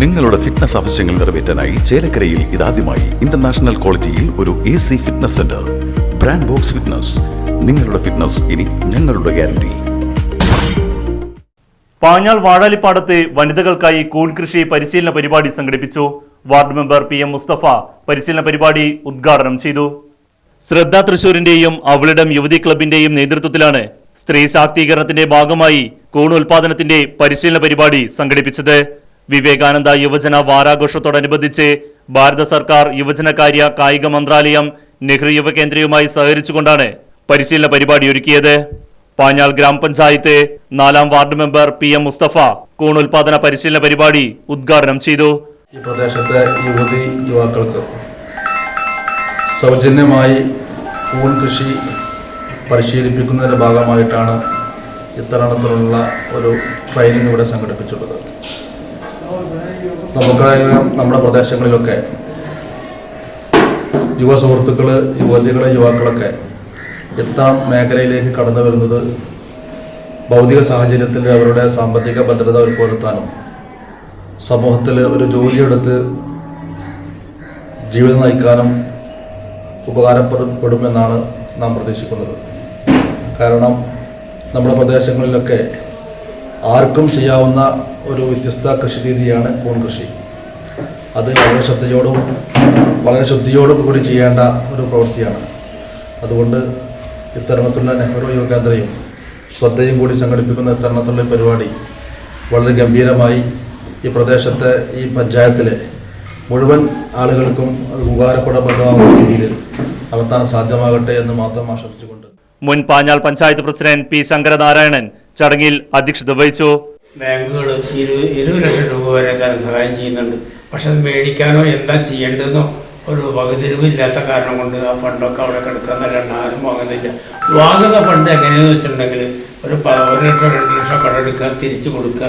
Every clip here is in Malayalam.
നിങ്ങളുടെ ഫിറ്റ്നസ് ആവശ്യങ്ങൾ നിറവേറ്റാനായി ചേലക്കരയിൽ ഇതാദ്യമായി ഇന്റർനാഷണൽ ക്വാളിറ്റിയിൽ ഒരു A C fitness centre brand Box Fitness നിങ്ങളുടെ ഫിറ്റ്നസ് ഇനി ഞങ്ങളുടെ ഗ്യാരണ്ടി പാഞ്ഞാൾ വാഴാലിപ്പാടത്ത് വനിതകൾക്കായി കൂൺ കൃഷി പരിശീലന പരിപാടി സംഘടിപ്പിച്ചു. Ward member P M Musthafa പരിശീലന പരിപാടി ഉദ്ഘാടനം ചെയ്തു. ശ്രദ്ധ തൃശൂരിന്റെയും അവളിടം യുവതി ക്ലബിന്റെയും നേതൃത്വത്തിലാണ് സ്ത്രീ ശാക്തീകരണത്തിന്റെ ഭാഗമായി കൂൺ ഉൽപാദനത്തിന്റെ പരിശീലന പരിപാടി സംഘടിപ്പിച്ചത്. വിവേകാനന്ദ യുവജന വാരാഘോഷത്തോടനുബന്ധിച്ച് ഭാരത സർക്കാർ യുവജനകാര്യ കായിക മന്ത്രാലയം നെഹ്റു യുവകേന്ദ്രയുമായി സഹകരിച്ചുകൊണ്ടാണ് പരിശീലന പരിപാടി ഒരുക്കിയത്. പാഞ്ഞാൽ ഗ്രാമപഞ്ചായത്ത് നാലാം ward member P M Musthafa കൂൺ ഉൽപാദന പരിശീലന പരിപാടി ഉദ്ഘാടനം ചെയ്തു. ഈ പ്രദേശത്തെ യുവതി യുവാക്കൾക്ക് സൗജന്യമായി കൂൺ കൃഷി പരിശീലിപ്പിക്കുന്നതിന്റെ ഭാഗമായിട്ടാണ് ഇത്തരണത്തിലുള്ള ഒരു ട്രെയിനിങ് ഇവിടെ സംഘടിപ്പിച്ചിട്ടുള്ളത്. നമുക്കറിയാം നമ്മുടെ പ്രദേശങ്ങളിലൊക്കെ യുവ സുഹൃത്തുക്കൾ യുവതികളെ യുവാക്കളൊക്കെ ഇത്തരം മേഖലയിലേക്ക് കടന്നു വരുന്നത് ഭൗതിക സാഹചര്യത്തിൽ അവരുടെ സാമ്പത്തിക ഭദ്രത ഉൾപ്പെടുത്താനും സമൂഹത്തിൽ ഒരു ജോലിയെടുത്ത് ജീവിതം നയിക്കാനും ഉപകാരപ്പെടുമെന്നാണ് നാം പ്രതീക്ഷിക്കുന്നത്. കാരണം നമ്മുടെ പ്രദേശങ്ങളിലൊക്കെ ആർക്കും ചെയ്യാവുന്ന ഒരു വ്യത്യസ്ത കൃഷി രീതിയാണ് കൂൺ കൃഷി. അത് വളരെ ശ്രദ്ധയോടും വളരെ ശുദ്ധിയോടും കൂടി ചെയ്യേണ്ട ഒരു പ്രവൃത്തിയാണ്. അതുകൊണ്ട് ഇത്തരണത്തിലുള്ള നെഹ്റു യുവ കേന്ദ്രയും ശ്രദ്ധയും കൂടി സംഘടിപ്പിക്കുന്ന ഇത്തരണത്തിലുള്ള പരിപാടി വളരെ ഗംഭീരമായി ഈ പ്രദേശത്തെ ഈ പഞ്ചായത്തിലെ മുഴുവൻ ആളുകൾക്കും അത് ഉപകാരപ്പെടപ്പെടുന്ന രീതിയിൽ നടത്താൻ സാധ്യമാകട്ടെ എന്ന് മാത്രം ആശംസിച്ചുകൊണ്ട് മുൻ പാഞ്ഞാൽ പഞ്ചായത്ത് പ്രസിഡന്റ് പി ശങ്കരനാരായണൻ ചടങ്ങിൽ അധ്യക്ഷത വഹിച്ചു. ബാങ്കുകൾ ഇരുപത് ലക്ഷം രൂപ വരെ ധനസഹായം ചെയ്യുന്നുണ്ട്. പക്ഷെ അത് മേടിക്കാനോ എന്താ ചെയ്യേണ്ടതെന്നോ ഒരു വകതിരിവില്ലാത്ത കാരണം കൊണ്ട് ആ ഫണ്ടൊക്കെ അവിടെ കിടക്കുന്നല്ലാണ്ട് ആരും വാങ്ങുന്നില്ല. വാങ്ങുന്ന ഫണ്ട് എങ്ങനെയാണെന്ന് വെച്ചിട്ടുണ്ടെങ്കിൽ ഒരു ഒരു ലക്ഷം രണ്ട് ലക്ഷം കടമെടുക്കുക തിരിച്ചു കൊടുക്കുക.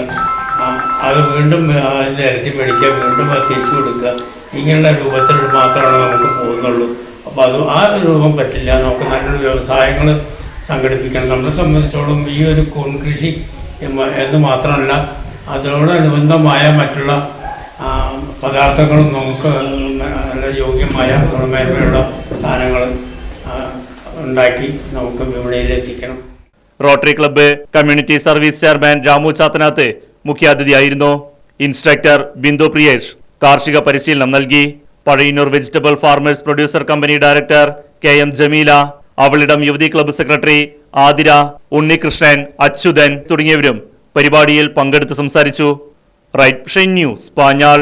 അത് വീണ്ടും അതിന്റെ ഇരട്ടി മേടിക്കുക വീണ്ടും അത് തിരിച്ചു കൊടുക്കുക. ഇങ്ങനെയുള്ള രൂപത്തിൽ മാത്രമാണ് നമുക്ക് പോകുന്നുള്ളൂ. അപ്പോൾ അത് ആ രൂപം പറ്റില്ല. നമുക്ക് നല്ലൊരു വ്യവസായങ്ങൾ സംഘടിപ്പിക്കണം. നമ്മളെ സംബന്ധിച്ചോളം ഈ ഒരു കൂൺ കൃഷി എന്ന് മാത്രമല്ല അതിനോടനുബന്ധമായ മറ്റുള്ള പദാർത്ഥങ്ങളും നമുക്ക് നല്ല യോഗ്യമായ ഗുണമേന്മയുള്ള സാധനങ്ങൾ ഉണ്ടാക്കി നമുക്ക് വിപണിയിലെത്തിക്കണം. Rotary Club community service chairman Ramu Chathanath മുഖ്യാതിഥിയായിരുന്നു. Instructor Bindu Priyesh കാർഷിക പരിശീലനം നൽകി. Pazhayannur vegetable farmers producer company director K M Jameela. Avalidam Yuvathi club secretary Athira Unnikrishnan Achuthan തുടങ്ങിയവരും പരിപാടിയിൽ പങ്കെടുത്ത് സംസാരിച്ചു. Right News Panjal.